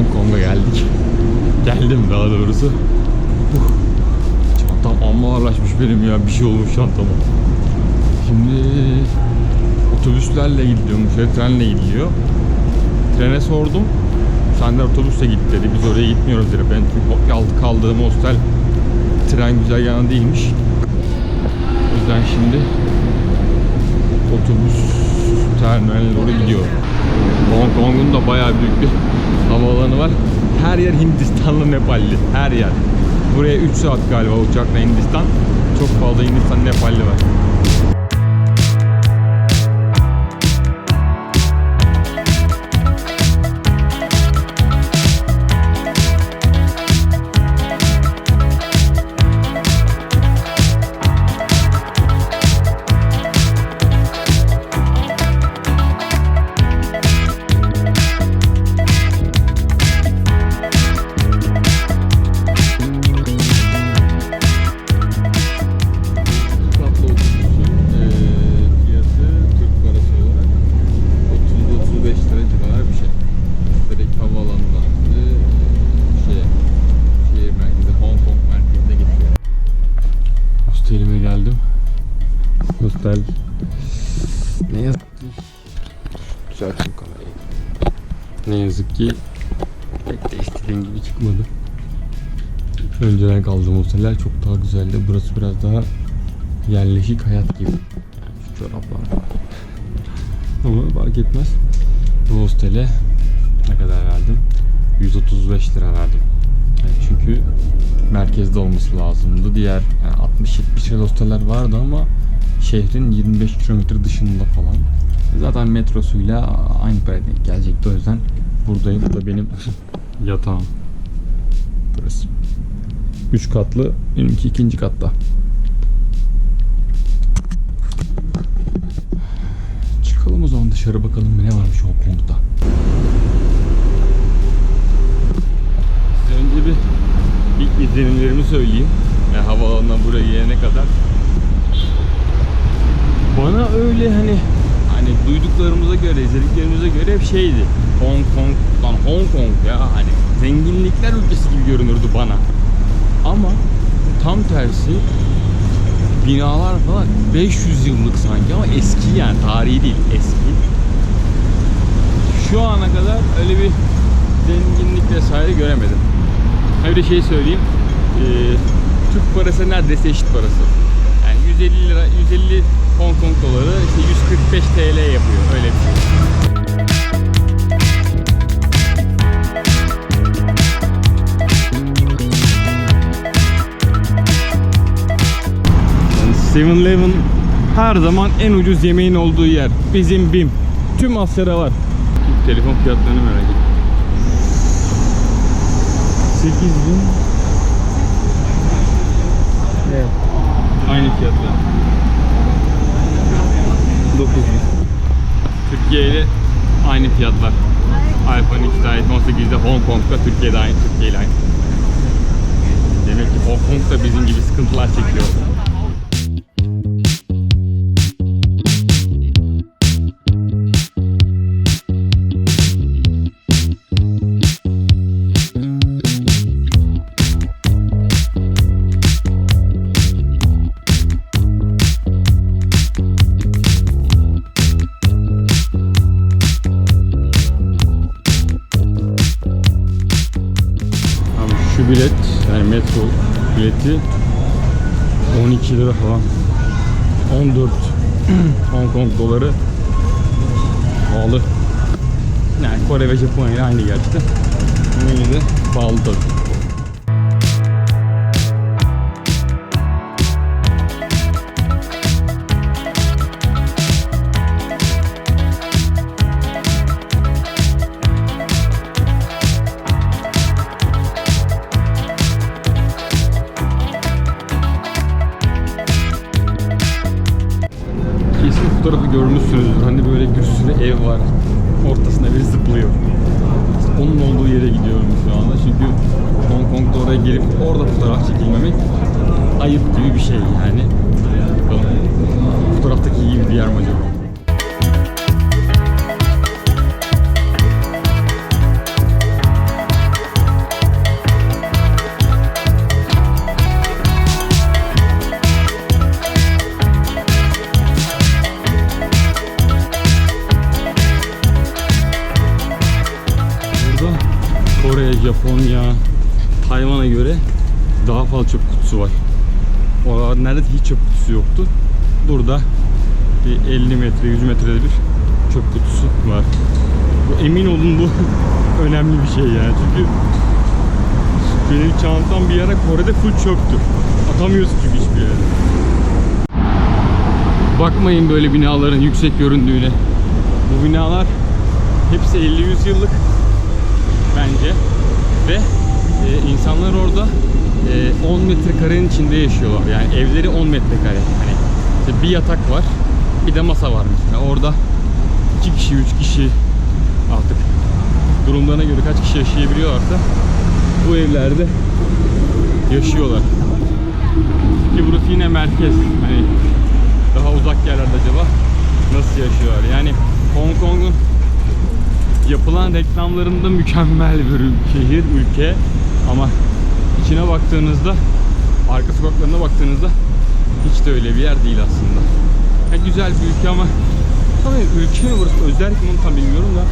Hong Kong'a geldik. Geldim daha doğrusu. Çantam amma ağırlaşmış benim ya. Bir şey olmuş çantama. Şimdi otobüslerle gidiyormuş ve trenle gidiyor. Trene sordum. Senden otobüsle git dedi. Biz oraya gitmiyoruz dedi. Ben çünkü altı kaldığım hostel tren güzergahı değilmiş. O yüzden şimdi otobüs terminaline doğru gidiyor. Hong Kong'un da bayağı büyük bir havaalanı var. Her yer Hindistanlı Nepalli. Her yer. Buraya 3 saat galiba uçakla Hindistan. Çok fazla Hindistan Nepalli var. Hosteller çok daha güzeldi. Burası biraz daha yerleşik hayat gibi. Yani şu çoraplar. Ama fark etmez. Bu hostele ne kadar verdim? 135 lira verdim. Yani çünkü merkezde olması lazımdı. Diğer yani 60-70 lira hosteller vardı ama şehrin 25 kilometre dışında falan. Zaten metrosuyla aynı paraya gelecekti o yüzden buradayım. Bu da benim yatağım. Burası. 3 katlı, benimki ikinci katta. Çıkalım o zaman dışarı bakalım ne varmış Kong'da. Size önce bir ilk izlenimlerimi söyleyeyim. Yani havaalanından buraya gelene kadar. Bana öyle hani hani duyduklarımıza göre, izlediklerimize göre hep şeydi. Hong Kong, lan Hong Kong ya hani zenginlikler ülkesi gibi görünürdü bana. Ama tam tersi binalar falan 500 yıllık sanki ama eski yani tarihi değil eski. Şu ana kadar öyle bir zenginlik vesaire göremedim. Ha bir de şey söyleyeyim. Ee, Türk parası neredeyse eşit parası. Yani 150 lira 150 Hong Kong doları işte 145 TL yapıyor öyle bir şey. 7-Eleven her zaman en ucuz yemeğin olduğu yer. Bizim BİM. Tüm Asya'da var. Telefon fiyatlarını merak ettim. 8 bin. Evet. Aynı fiyatlar. 9 bin. Türkiye ile aynı fiyatlar. iPhone X iPhone 18'de Hong Kong'da Türkiye'de aynı Türkiye ile aynı. Demek ki Hong Kong da bizim gibi sıkıntılar çekiyor. Bilet yani metro bileti 12 lira falan. 14 Hong Kong doları pahalı. Yani Kore ve Japonya ile aynı gerçekten. Ama yine de pahalı tabii. Ev var. Ortasına biri zıplıyor. Onun olduğu yere gidiyorum şu anda. Çünkü Hong Kong'da oraya gelip orada fotoğraf çekilmemek ayıp gibi bir şey yani. Kore, Japonya, Tayvan'a göre daha fazla çöp kutusu var. Oralarda hiç çöp kutusu yoktu. Burada bir 50 metre, 100 metrede bir çöp kutusu var. Bu emin olun bu önemli bir şey yani. Çünkü benim çantam bir ara Kore'de full çöptü. Atamıyorsun çünkü hiçbir yere. Bakmayın böyle binaların yüksek göründüğüne. Bu binalar hepsi 50-100 yıllık bence. Ve e, insanlar orada e, 10 metrekarenin içinde yaşıyorlar. Yani evleri 10 metrekare. Hani işte bir yatak var, bir de masa var mesela. Orada 2 kişi, 3 kişi artık durumlarına göre kaç kişi yaşayabiliyorlarsa bu evlerde yaşıyorlar. Ki burası yine merkez. Hani daha uzak yerlerde acaba nasıl yaşıyorlar? Yani Hong Kong'un yapılan reklamlarında mükemmel bir şehir, ülke ama içine baktığınızda arka sokaklarına baktığınızda hiç de öyle bir yer değil aslında. Ha, güzel bir ülke ama tabii ülke mi burası özel mi onu tam bilmiyorum da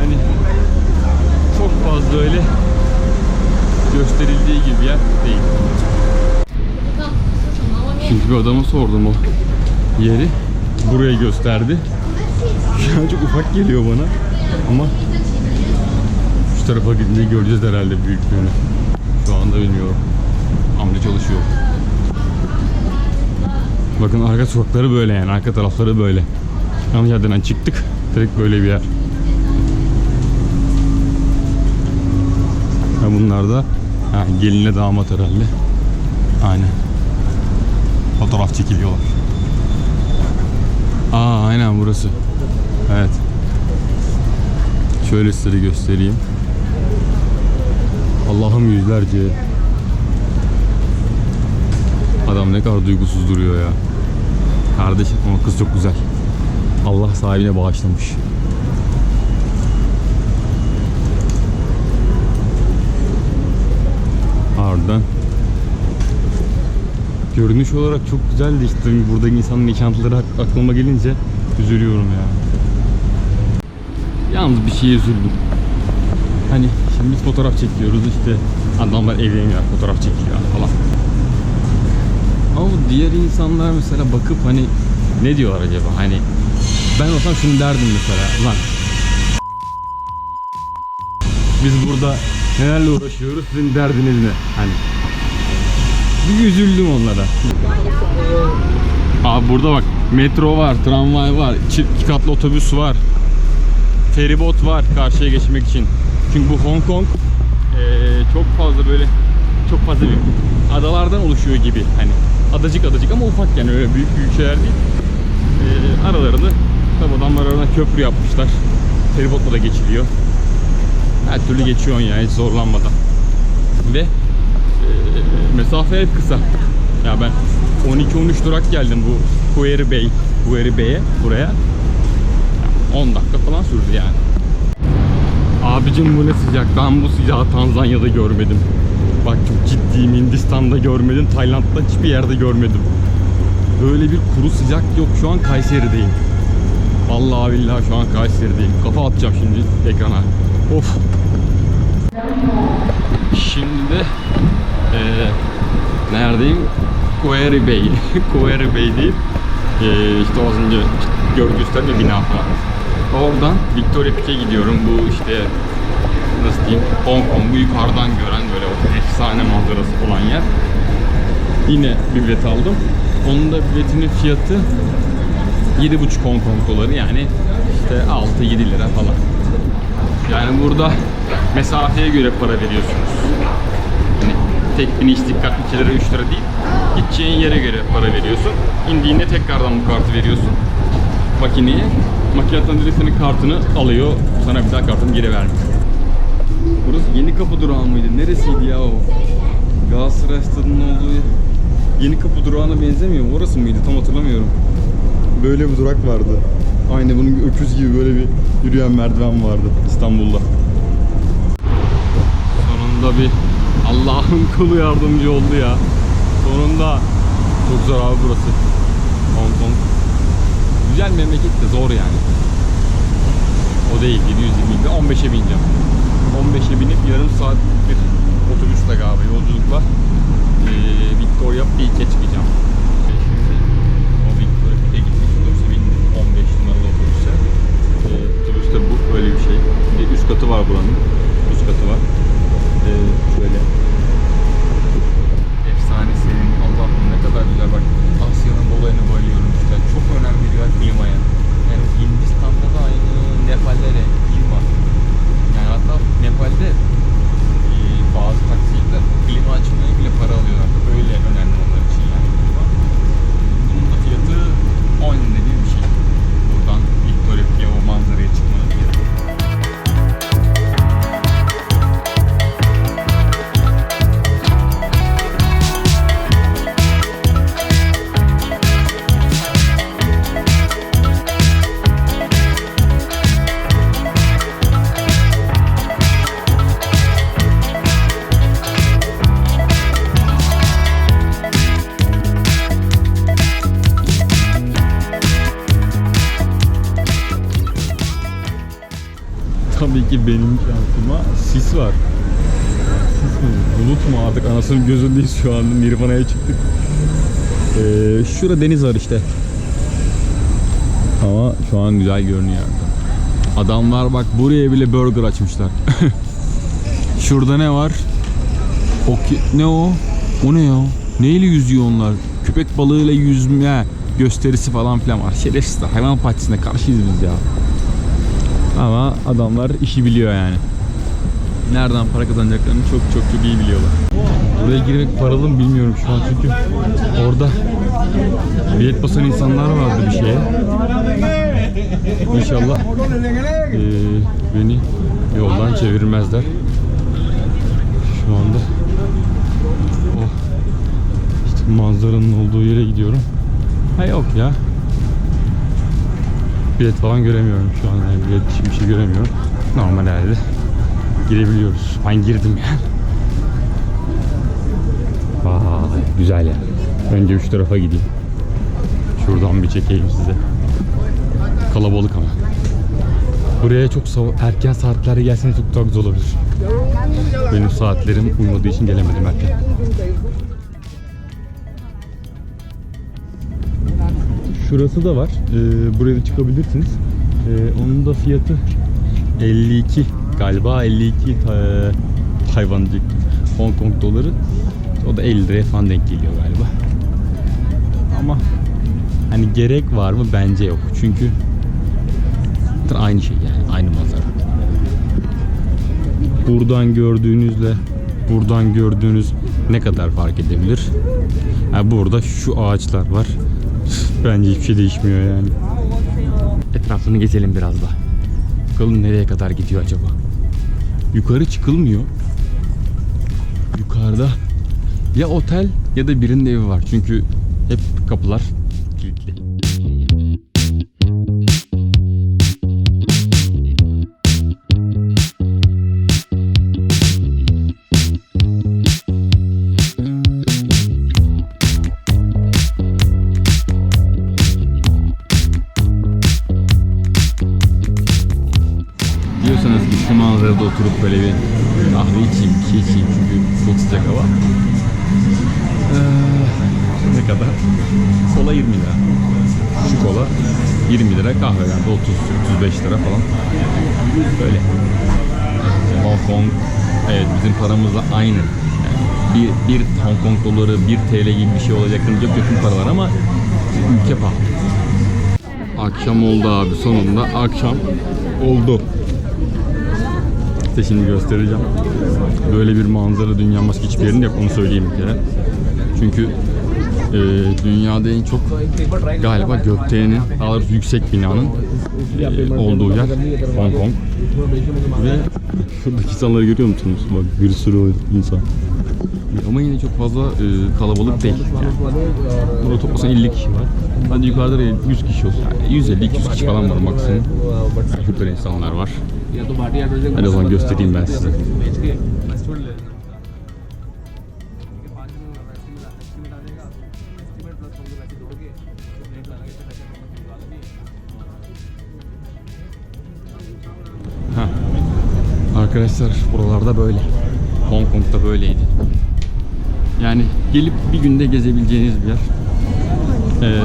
hani çok fazla öyle gösterildiği gibi yer değil. Çünkü bir adama sordum o yeri. Buraya gösterdi. Çok ufak geliyor bana. Ama şu tarafa gidince göreceğiz herhalde büyüklüğünü. Şu anda bilmiyorum. Amca çalışıyor. Bakın arka sokakları böyle yani. Arka tarafları böyle. Ama yerden çıktık. Direkt böyle bir yer. Ha bunlar da ha, gelinle damat herhalde. Aynen. Fotoğraf çekiliyorlar. Aa aynen burası. Evet. Şöyle size göstereyim. Allah'ım yüzlerce. Adam ne kadar duygusuz duruyor ya. Kardeşim ama kız çok güzel. Allah sahibine bağışlamış. Ardından görünüş olarak çok güzeldi işte buradaki insanın yaşantıları ak- aklıma gelince üzülüyorum ya. Yalnız bir şeye üzüldüm. Hani şimdi biz fotoğraf çekiyoruz işte adamlar evleniyor fotoğraf çekiyor falan. Ama diğer insanlar mesela bakıp hani ne diyorlar acaba hani ben olsam şunu derdim mesela lan biz burada nelerle uğraşıyoruz sizin derdiniz ne hani bir üzüldüm onlara. Abi burada bak metro var, tramvay var, iki katlı otobüs var. Feribot var karşıya geçmek için. Çünkü bu Hong Kong eee, çok fazla böyle çok fazla bir adalardan oluşuyor gibi hani adacık adacık ama ufak yani öyle büyük büyük şeyler değil. Eee aralarını tabi adamlar aralarına köprü yapmışlar. Feribotla da geçiliyor. Her türlü geçiyorsun ya hiç zorlanmadan. Ve eee, mesafe hep kısa. Ya ben 12-13 durak geldim bu Kueri Bey, Kueri Bey'e buraya. 10 dakika falan sürdü yani. Abicim bu ne sıcak. Ben bu sıcağı Tanzanya'da görmedim. Bak çok ciddiyim. Hindistan'da görmedim. Tayland'da hiçbir yerde görmedim. Böyle bir kuru sıcak yok. Şu an Kayseri'deyim. Vallahi billahi şu an Kayseri'deyim. Kafa atacağım şimdi ekrana. Of. Şimdi de eee neredeyim? Kueri Bey. Kueri Bey değil. Eee işte az önce gördüğünüz bir bina falan. Oradan Victoria Peak'e gidiyorum. Bu işte nasıl diyeyim Hong Kong'u yukarıdan gören böyle o efsane manzarası olan yer. Yine bir bilet aldım. Onun da biletinin fiyatı 7,5 Hong Kong doları yani işte 6-7 lira falan. Yani burada mesafeye göre para veriyorsunuz. Hani tek biniş dikkat 2 lira 3 lira değil. Gideceğin yere göre para veriyorsun. İndiğinde tekrardan bu kartı veriyorsun makineye. Makineden direkt senin kartını alıyor. Sana bir daha kartını geri vermiyor. Burası Yeni Kapı durağı mıydı? Neresiydi ya o? Galatasaray stadının olduğu. Yeni Kapı durağına benzemiyor? Orası mıydı? Tam hatırlamıyorum. Böyle bir durak vardı. Aynı bunun öküz gibi böyle bir yürüyen merdiven vardı İstanbul'da. Sonunda bir Allah'ın kulu yardımcı oldu ya. Sonunda çok zor abi burası. Hong Kong. Güzel memleket de zor yani. O değil 720 bin 15'e bineceğim. 15'e binip yarım saat bir otobüsle galiba yolculukla ee, Victoria Peak'e çıkacağım. O Victoria Peak'e gitmiş otobüse bindim. 15 numaralı otobüse. Ee, otobüste bu öyle bir şey. Bir üst katı var buranın. Üst katı var. Ee, şöyle benim şansıma sis var. Sis mi? Bulut mu artık anasının gözündeyiz şu anda Nirvana'ya çıktık. Ee, şurada deniz var işte. Ama şu an güzel görünüyor. Adamlar bak buraya bile burger açmışlar. Şurada ne var? O ne o? O ne ya? Neyle yüzüyor onlar? Köpek balığıyla yüzme gösterisi falan filan var. Şerefsiz hayvan partisine karşıyız biz ya. Ama adamlar işi biliyor yani. Nereden para kazanacaklarını çok çok çok iyi biliyorlar. Buraya girmek paralı mı bilmiyorum şu an çünkü orada bilet basan insanlar vardı bir şeye. İnşallah eee, beni yoldan çevirmezler. Şu anda o işte manzaranın olduğu yere gidiyorum. Ha yok ya. Bilet falan göremiyorum şu an yani bilet dışı bir şey göremiyorum. Normal halde girebiliyoruz. Ben girdim yani. Vay güzel ya. Önce üç tarafa gideyim. Şuradan bir çekeyim size. Kalabalık ama. Buraya çok erken saatlerde gelseniz çok daha güzel olabilir. Benim saatlerim uymadığı için gelemedim erken. Şurası da var. Ee, buraya da çıkabilirsiniz. Ee, onun da fiyatı 52 galiba 52 ta- Hong Kong doları. O da 50 liraya falan denk geliyor galiba. Ama hani gerek var mı? Bence yok. Çünkü aynı şey yani aynı manzara. Buradan gördüğünüzle buradan gördüğünüz ne kadar fark edebilir? Ha burada şu ağaçlar var. Bence hiçbir şey değişmiyor yani. Etrafını gezelim biraz da. Bakalım nereye kadar gidiyor acaba? Yukarı çıkılmıyor. Yukarıda ya otel ya da birinin evi var. Çünkü hep kapılar kilitli. Manzarada oturup böyle bir kahve içeyim, bir şey içeyim çünkü çok sıcak hava. Ee, ne kadar? Kola 20 lira. Şu kola 20 lira kahveden de 30 35 lira falan. Böyle. Hong Kong evet bizim paramızla aynı. Yani bir, bir Hong Kong doları 1 TL gibi bir şey olacaktır. Çok yakın paralar ama ülke pahalı. Akşam oldu abi sonunda akşam oldu. Size şimdi göstereceğim. Böyle bir manzara dünyanın başka hiçbir yerinde yok onu söyleyeyim bir kere. Çünkü e, dünyada en çok galiba gökdelenin, daha yüksek binanın e, olduğu yer Hong Kong. Ve şuradaki insanları görüyor musunuz? Bak bir sürü insan. Ama yine çok fazla e, kalabalık değil. Yani. Burada toplasan 50 kişi var. Hadi yukarıda da 100 kişi olsun. Yani 150-200 kişi falan var maksimum. Şurada insanlar var. Hadi o zaman göstereyim ben size. Ha. arkadaşlar buralarda böyle. Hong Kong'da böyleydi. Yani gelip bir günde gezebileceğiniz bir yer. Ee,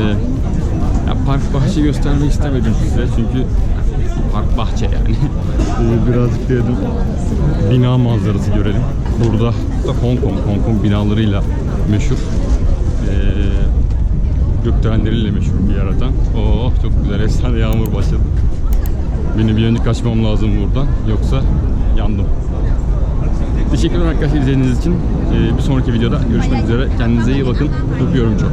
ya park bahçe göstermek istemedim size çünkü park bahçe yani. Ee, birazcık dedim bina manzarası görelim. Burada da Hong Kong, Hong Kong binalarıyla meşhur. Ee, gökdelenleriyle meşhur bir yaratan. Oh çok güzel efsane yağmur başladı. Benim bir önce kaçmam lazım buradan yoksa yandım. Teşekkürler arkadaşlar izlediğiniz için. Ee, bir sonraki videoda görüşmek üzere. Kendinize iyi bakın. Öpüyorum çok.